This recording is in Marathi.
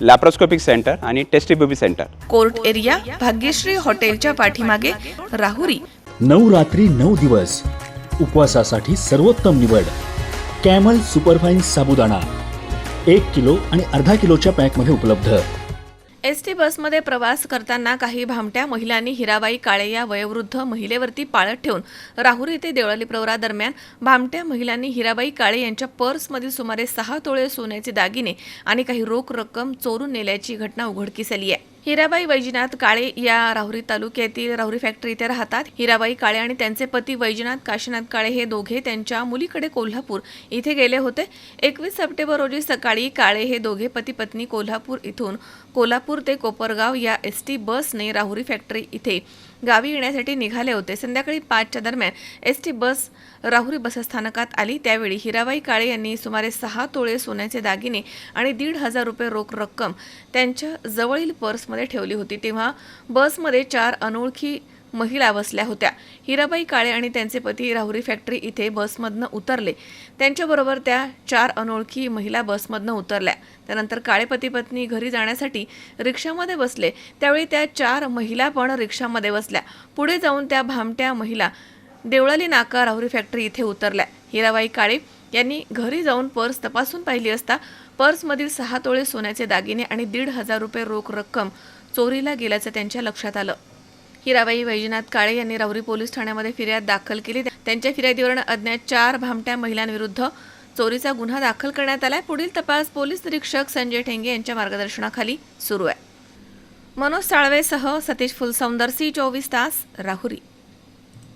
लॅप्रोस्कोपिक सेंटर आणि test tube baby centre court area Bhagyashree हॉटेलच्या पाठीमागे राहुरी. नऊ रात्री नऊ दिवस. उपवासासाठी सर्वोत्तम निवड. Camel superfine sabudana. एक किलो आणि अर्धा किलोच्या पॅकमध्ये उपलब्ध. एस टी बसमध्ये प्रवास करताना काही भामट्या महिलांनी हिराबाई काळे या वयोवृद्ध महिलेवरती पाळत ठेवून राहुरी ते देवळाली प्रवरा दरम्यान भामट्या महिलांनी हिराबाई काळे यांच्या पर्समधील सुमारे सहा तोळे सोन्याचे दागिने आणि काही रोख रक्कम चोरून नेल्याची घटना उघडकीस आली आहे. हिराबाई वैजनाथ काळे या राहुरी तालुक्यातील राहुरी फॅक्टरी इथे राहतात. हिराबाई काळे आणि त्यांचे पती वैजनाथ काशीनाथ काळे हे दोघे त्यांच्या मुलीकडे कोल्हापूर इथे गेले होते. एकवीस सप्टेंबर रोजी सकाळी काळे हे दोघे पती पत्नी कोल्हापूर इथून कोल्हापूर ते कोपरगाव या एस टी बसने राहुरी फॅक्टरी इथे गावी येण्यासाठी निघाले होते. संध्याकाळी पाचच्या दरम्यान एस टी बस राहुरी बसस्थानकात आली. त्यावेळी हिराबाई काळे यांनी सुमारे सहा तोळे सोन्याचे दागिने आणि दीड हजार रुपये रोख रक्कम त्यांच्या जवळील पर्समध्ये ठेवली होती. तेव्हा बसमध्ये चार अनोळखी महिला बसल्या होत्या. हिराबाई काळे आणि त्यांचे पती राहुरी फॅक्टरी इथे बसमधनं उतरले. त्यांच्याबरोबर त्या चार अनोळखी महिला बसमधनं उतरल्या. त्यानंतर काळे पती पत्नी घरी जाण्यासाठी रिक्षामध्ये बसले. त्यावेळी त्या चार महिला पण रिक्षामध्ये बसल्या. पुढे जाऊन त्या भामट्या महिला देवळाली नाका राहुरी फॅक्टरी इथे उतरल्या. हिराबाई काळे यांनी घरी जाऊन पर्स तपासून पाहिली असता पर्समधील सहा तोळे सोन्याचे दागिने आणि दीड हजार रुपये रोख रक्कम चोरीला गेल्याचं त्यांच्या लक्षात आलं. हिराबाई वैजनाथ काळे यांनी राहुरी पोलीस ठाण्यामध्ये फिर्याद दाखल केली. त्यांच्या फिर्यादीवरून अज्ञात चार भामट्या महिलांविरुद्ध चोरीचा गुन्हा दाखल करण्यात आलाय. पुढील तपास पोलीस निरीक्षक संजय ठेंगे यांच्या मार्गदर्शनाखाली सुरू आहे. मनोज साळवेसह सतीश फुलसौंदर सी चोवीस तास राहुरी.